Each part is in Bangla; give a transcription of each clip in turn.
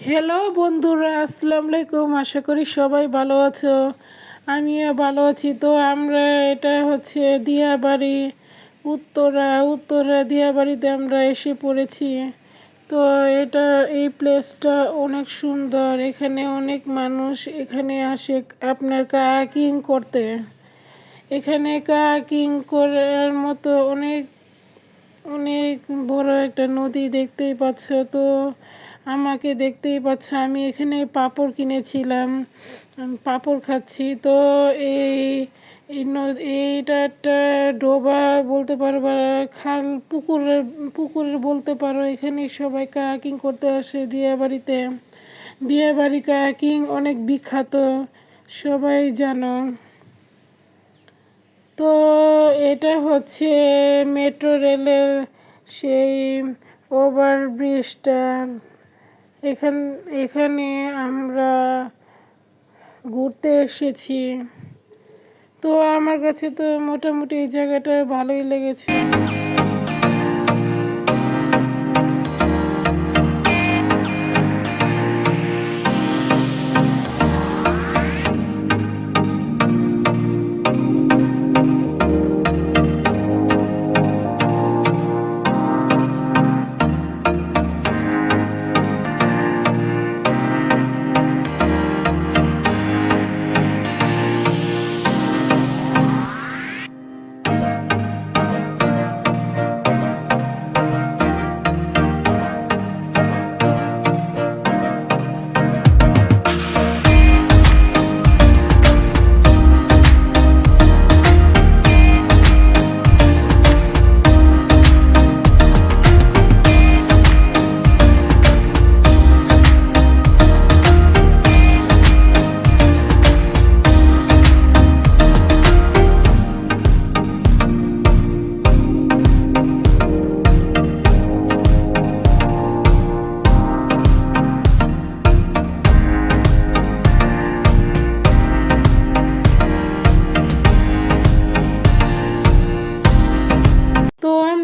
হ্যালো বন্ধুরা, আসসালামু আলাইকুম। আশা করি সবাই ভালো আছো। আমিও ভালো আছি। তো আমরা এটা হচ্ছে দিয়াবাড়ি, উত্তরা উত্তরা দিয়াবাড়িতে আমরা এসে পড়েছি। তো এটা, এই প্লেসটা অনেক সুন্দর। এখানে অনেক মানুষ, এখানে আসে আপনার কায়াকিং করতে। এখানে কায়াকিং করার মতো অনেক অনেক বড় একটা নদী দেখতেই পাচ্ছ। তো আমাকে দেখতেই পাচ্ছ, আমি এখানে পাপড় কিনেছিলাম পাপড় খাচ্ছি। তো এই এইটা একটা ডোবা বলতে পারো বা খাল পুকুরের পুকুরের বলতে পারো, এখানে সবাই কায়াকিং করতে আসে দিয়াবাড়িতে। দিয়াবাড়ি কায়াকিং অনেক বিখ্যাত, সবাই জানো। তো এটা হচ্ছে মেট্রো রেলের সেই ওভার ব্রিজটা এখান এখানে আমরা ঘুরতে এসেছি। তো আমার কাছে তো মোটামুটি এই জায়গাটা ভালোই লেগেছে।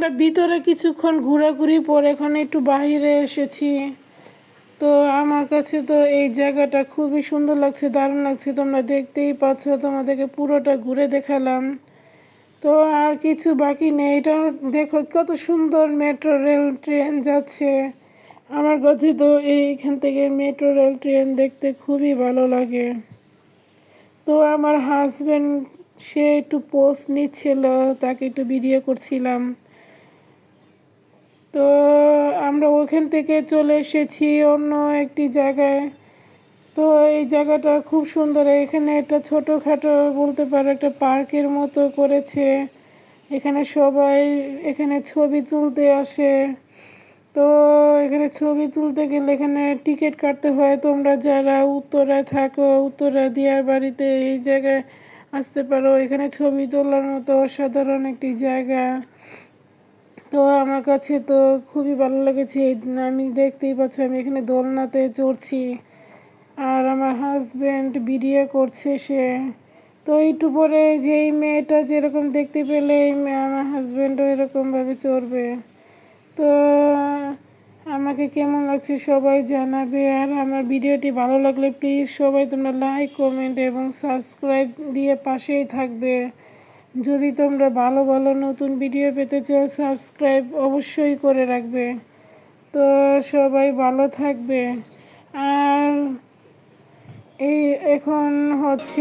আমরা ভিতরে কিছুক্ষণ ঘোরাঘুরি পরে এখন একটু বাইরে এসেছি। তো আমার কাছে তো এই জায়গাটা খুবই সুন্দর লাগছে, দারুণ লাগছে। তোমরা দেখতেই পাচ্ছ, তোমাদেরকে পুরোটা ঘুরে দেখালাম। তো আর কিছু বাকি নেই। এটা দেখো কত সুন্দর মেট্রো রেল ট্রেন যাচ্ছে। আমার কাছে তো এইখান থেকে মেট্রো রেল ট্রেন দেখতে খুবই ভালো লাগে। তো আমার হাজব্যান্ড সে একটু পোস্ট নিচ্ছিল, তাকে একটু ভিডিও করছিলাম। তো আমরা ওখান থেকে চলে এসেছি অন্য একটি জায়গায়। তো এই জায়গাটা খুব সুন্দর। এখানে একটা ছোটোখাটো বলতে পারো একটা পার্কের মতো করেছে। এখানে সবাই এখানে ছবি তুলতে আসে। তো এখানে ছবি তুলতে গেলে এখানে টিকিট কাটতে হয়। তোমরা যারা উত্তরায় থাকো উত্তরা দিয়ার বাড়িতে এই জায়গায় আসতে পারো। এখানে ছবি তোলার মতো অসাধারণ একটি জায়গা। তো আমার কাছে তো খুবই ভালো লেগেছে। আমি দেখতেই পাচ্ছি আমি এখানে দোলনাতে চড়ছি আর আমার হাজব্যান্ড ভিডিও করছে সে। তো একটু পরে যেই মেয়েটা যেরকম দেখতে পেলে আমার হাজব্যান্ডও এরকমভাবে চড়বে। তো আমাকে কেমন লাগছে সবাই জানাবে আর আমার ভিডিওটি ভালো লাগলে প্লিজ সবাই তোমরা লাইক কমেন্ট এবং সাবস্ক্রাইব দিয়ে পাশেই থাকবে। যদি তোমরা ভালো ভালো নতুন ভিডিও পেতে চাও সাবস্ক্রাইব অবশ্যই করে রাখবে। তো সবাই ভালো থাকবে। আর এই এখন হচ্ছে